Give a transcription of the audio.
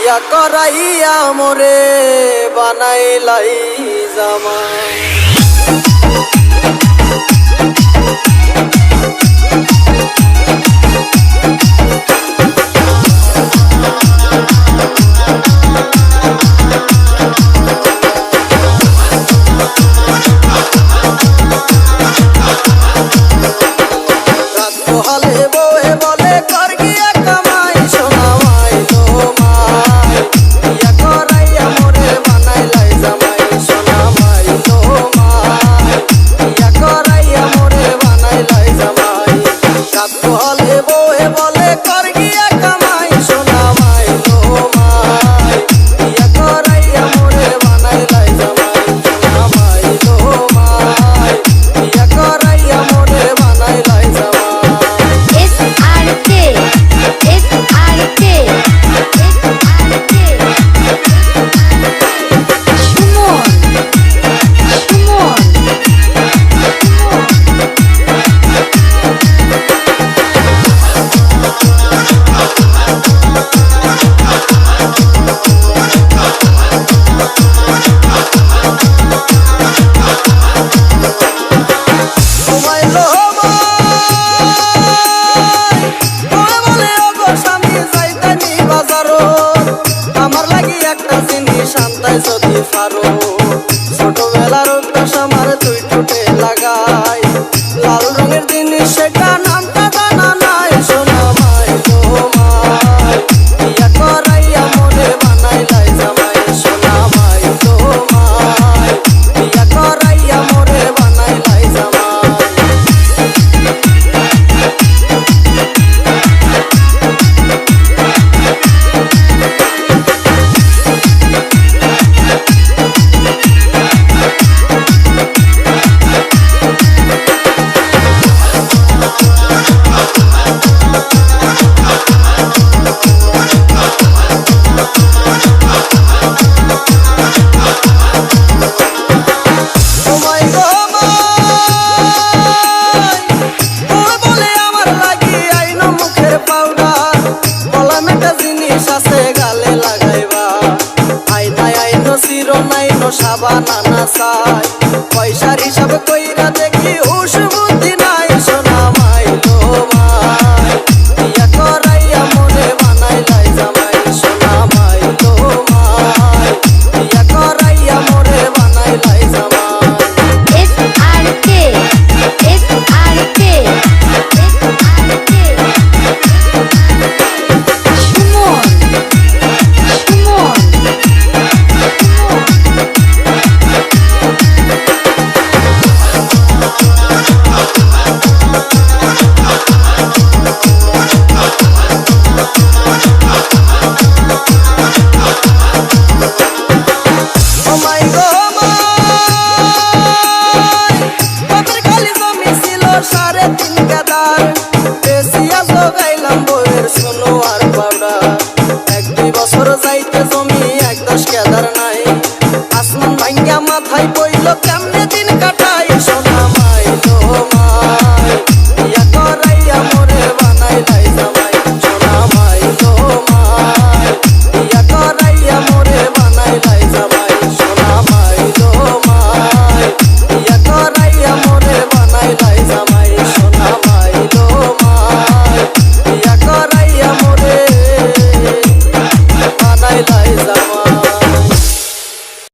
ইয়া করাইয়া মোরে বানাইলাই জামা Hello. মাইনো সাবানা না চায় পয়সার হিসাব কই